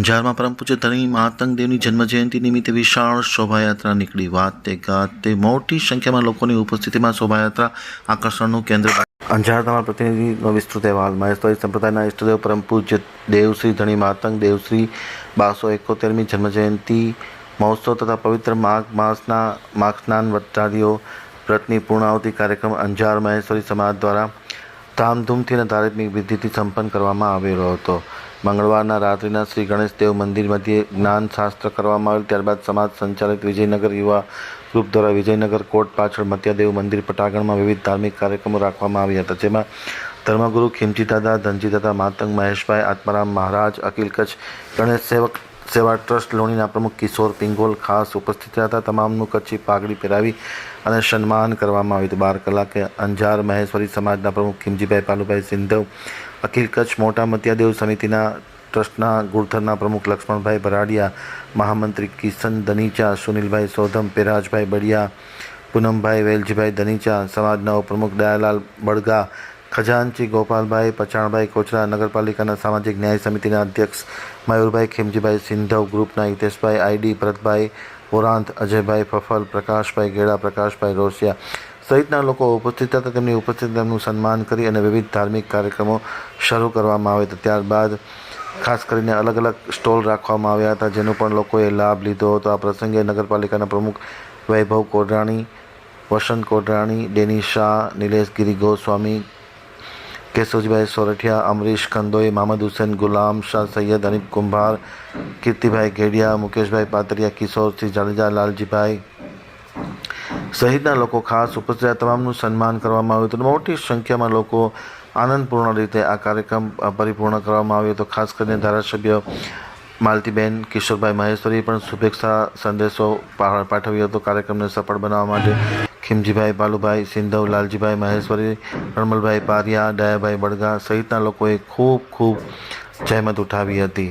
અંજારમાં પરમ પૂજ્ય ધણી માતંગ દેવની જન્મજયંતિ નિમિત્તે વિશાળ શોભાયાત્રા નીકળી. વાતે ગાતે મોટી સંખ્યામાં લોકોની ઉપસ્થિતિમાં શોભાયાત્રા આકર્ષણનું કેન્દ્ર અંજારના પ્રતિનિધિનો વિસ્તૃત અહેવાલ. મહેશ્વરી સંપ્રદાયના ઇષ્ટદેવ પરમ પૂજ્ય દેવશ્રી ધણી માતંગ દેવશ્રી બારસો એકોતેરમી જન્મજયંતિ મહોત્સવ તથા પવિત્ર માઘ માસના માઘ સ્નાન વટારીઓ વ્રતની પૂર્ણાવતિ કાર્યક્રમ અંજાર મહેશ્વરી સમાજ દ્વારા ધામધૂમથી અને ધાર્મિક વિધિથી સંપન્ન કરવામાં આવેલો હતો. મંગળવારના રાત્રિના શ્રી ગણેશ દેવ જ્ઞાનશાસ્ત્ર કરવામાં આવેલ, ત્યારબાદ સમાજ સંચાલિત વિજયનગર યુવા ગ્રુપ દ્વારા વિજયનગર કોર્ટ પાછળ મત્યાદેવ મંદિર પટાગણમાં વિવિધ ધાર્મિક કાર્યક્રમો રાખવામાં આવ્યા હતા. જેમાં ધર્મગુરુ ખીમજી દાદા ધનજી દાદા માતંગ મહેશભાઈ, આત્મારામ મહારાજ અખિલ કચ્છ ગણેશ સેવક સેવા ટ્રસ્ટ લોણીના પ્રમુખ કિશોર પિંગોલ ખાસ ઉપસ્થિત હતા. તમામનું કચ્છી પાઘડી પહેરાવી અને સન્માન કરવામાં આવ્યું હતું. બાર કલાકે અંજાર મહેશ્વરી સમાજના પ્રમુખ ખીમજીભાઈ પાલુભાઈ સિંધવ, અખિલ કચ્છ મોટા મતિયાદેવ સમિતિના ટ્રસ્ટના ગુરધરના પ્રમુખ લક્ષ્મણભાઈ ભરાડિયા, મહામંત્રી કિશન ધનીચા, સુનિલભાઈ સોધમ, પેરાજભાઈ બડિયા, પૂનમભાઈ વેલજીભાઈ ધનીચા, સમાજના ઉપપ્રમુખ દયાલાલ બળગા ખજાનચી, ગોપાલભાઈ, પચાણભાઈ કોચરા, નગરપાલિકાના સામાજિક ન્યાય સમિતિના અધ્યક્ષ મયુરભાઈ, ખીમજીભાઈ સિંધવ ગ્રુપના હિતેશભાઈ, આઈડી ભરતભાઈ, વોરાંત, અજયભાઈ, ફફલ, પ્રકાશભાઈ ગેડા, પ્રકાશભાઈ રોસિયા સહિતના લોકો ઉપસ્થિત હતા. તેમની તેમનું સન્માન કરી અને વિવિધ ધાર્મિક કાર્યક્રમો શરૂ કરવામાં આવે હતા. ત્યારબાદ ખાસ કરીને અલગ અલગ સ્ટોલ રાખવામાં આવ્યા હતા, જેનો પણ લોકોએ લાભ લીધો હતો. આ પ્રસંગે નગરપાલિકાના પ્રમુખ વૈભવ કોડરાણી, વસંત કોડરાણી, ડેની શાહ, નિલેશ ગિરી ગોસ્વામી કેશવજીભાઈ સોરઠિયા, અમરીશ કંદોઈ, મહમદ હુસેન, ગુલામ શાહ સૈયદ અનિપ કુંભાર, કીર્તિભાઈ ઘેડિયા, મુકેશભાઈ પાતરિયા, કિશોરસિંહ જાડેજા, લાલજીભાઈ સહિતના લોકો ખાસ ઉપસ્થિત. તમામનું સન્માન કરવામાં આવ્યું હતું મોટી સંખ્યામાં લોકો આનંદપૂર્ણ રીતે આ કાર્યક્રમ પરિપૂર્ણ કરવામાં આવ્યો હતો ખાસ કરીને ધારાસભ્ય માલતીબેન, કિશોરભાઈ મહેશ્વરી પણ શુભેચ્છા સંદેશો પાઠવ્યો હતો કાર્યક્રમને સફળ બનાવવા માટે ખીમજીભાઈ, બાલુભાઈ, સિંધવ, લાલજીભાઈ, મહેશ્વરી રણમલભાઈ પારિયા દયાભાઈ બળગા સહિતના લોકોએ ખૂબ ખૂબ જહેમત ઉઠાવી હતી.